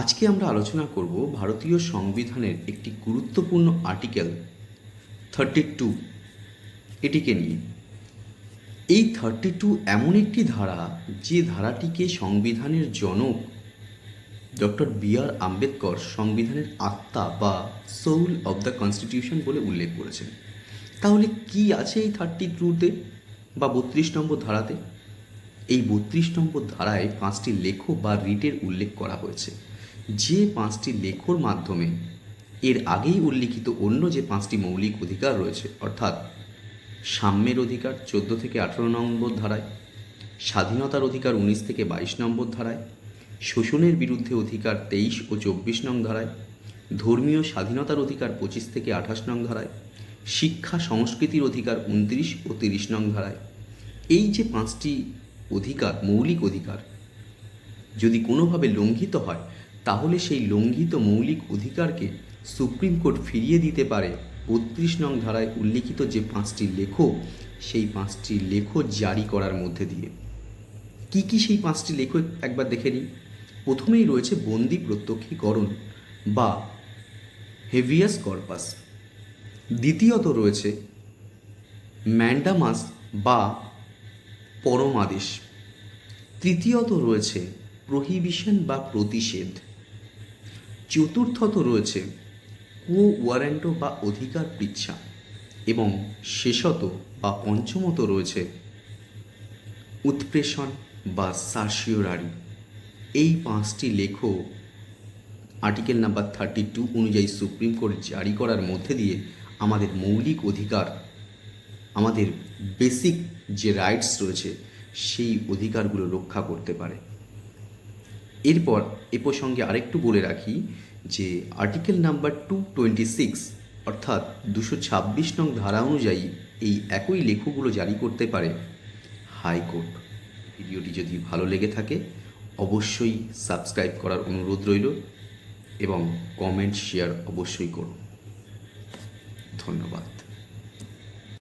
আজকে আমরা আলোচনা করব ভারতীয় সংবিধানের একটি গুরুত্বপূর্ণ আর্টিকেল থার্টি টু এটিকে নিয়ে। এই থার্টি টু এমন একটি ধারা যে ধারাটিকে সংবিধানের জনক ডক্টর বি আর আম্বেদকর সংবিধানের আত্মা বা সোল অব দ্য কনস্টিটিউশন বলে উল্লেখ করেছেন। তাহলে কি আছে এই থার্টি টুতে বা বত্রিশ নম্বর ধারাতে? এই বত্রিশ নম্বর ধারায় পাঁচটি লেখক বা রিটের উল্লেখ করা হয়েছে। যে পাঁচটি লেখর মাধ্যমে, এর আগেই উল্লিখিত অন্য যে পাঁচটি মৌলিক অধিকার রয়েছে, অর্থাৎ সাম্যের অধিকার চোদ্দ থেকে আঠেরো নম্বর ধারায়, স্বাধীনতার অধিকার উনিশ থেকে বাইশ নম্বর ধারায়, শোষণের বিরুদ্ধে অধিকার তেইশ ও চব্বিশ নং ধারায়, ধর্মীয় স্বাধীনতার অধিকার পঁচিশ থেকে আঠাশ নং ধারায়, শিক্ষা সংস্কৃতির অধিকার উনত্রিশ ও তিরিশ নং ধারায়। এই যে পাঁচটি অধিকার, মৌলিক অধিকার, যদি কোনোভাবে লঙ্ঘিত হয় তাহলে সেই লঙ্ঘিত মৌলিক অধিকারকে সুপ্রিম কোর্ট ফিরিয়ে দিতে পারে। বত্রিশ নং ধারায় উল্লিখিত যে পাঁচটি লেখ, সেই পাঁচটি লেখ জারি করার মধ্যে দিয়ে। কি কি সেই পাঁচটি লেখ একবার দেখে নিই। প্রথমেই রয়েছে বন্দি প্রত্যক্ষীকরণ বা হেভিয়াস কর্পাস। দ্বিতীয়ত রয়েছে ম্যান্ডামাস বা পরমাদেশ। তৃতীয়ত রয়েছে প্রহিবিশন বা প্রতিষেধ। চতুর্থত রয়েছে। কো ওয়ারেন্টো বা অধিকার পিচ্ছা এবং শেষত বা পঞ্চমত রয়েছে উৎপ্রেষণ বা সার্সিওরারি। এই পাঁচটি লেখ আর্টিকেল নাম্বার থার্টি টু অনুযায়ী সুপ্রিম কোর্ট জারি করার মধ্যে দিয়ে আমাদের মৌলিক অধিকার, আমাদের বেসিক যে রাইটস রয়েছে, সেই অধিকারগুলো রক্ষা করতে পারে। এরপর এ প্রসঙ্গে আরেকটু বলে রাখি যে article number two twenty six অর্থাৎ দুশো ছাব্বিশ নং ধারা অনুযায়ী এই একই লেখগুলো জারি করতে পারে হাইকোর্ট। ভিডিওটি যদি ভালো লেগে থাকে, অবশ্যই সাবস্ক্রাইব করার অনুরোধ রইল এবং কমেন্ট শেয়ার অবশ্যই করুন। ধন্যবাদ।